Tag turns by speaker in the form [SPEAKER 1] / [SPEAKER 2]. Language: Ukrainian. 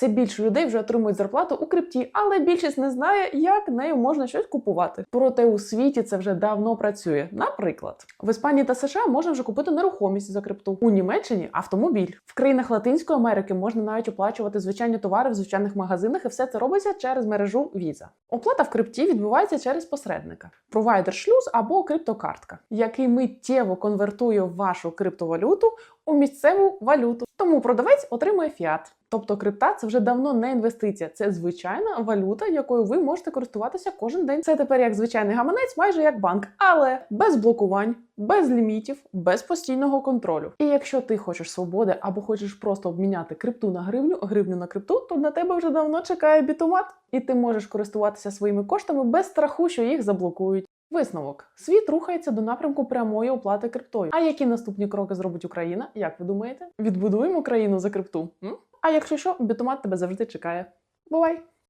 [SPEAKER 1] Все більше людей вже отримують зарплату у крипті, але більшість не знає, як нею можна щось купувати. Проте у світі це вже давно працює. Наприклад, в Іспанії та США можна вже купити нерухомість за крипту. У Німеччині автомобіль. В країнах Латинської Америки можна навіть оплачувати звичайні товари в звичайних магазинах, і все це робиться через мережу Visa. Оплата в крипті відбувається через посередника, провайдер шлюз або криптокартка, який миттєво конвертує вашу криптовалюту у місцеву валюту. Тому продавець отримує фіат. Тобто крипта це вже давно не інвестиція, це звичайна валюта, якою ви можете користуватися кожен день. Це тепер як звичайний гаманець, майже як банк, але без блокувань, без лімітів, без постійного контролю. І якщо ти хочеш свободи або хочеш просто обміняти крипту на гривню, гривню на крипту, то на тебе вже давно чекає бітомат, і ти можеш користуватися своїми коштами без страху, що їх заблокують. Висновок: світ рухається до напрямку прямої оплати криптою. А які наступні кроки зробить Україна? Як ви думаєте? Відбудуємо країну за крипту? М? А якщо що, бітомат тебе завжди чекає. Бувай!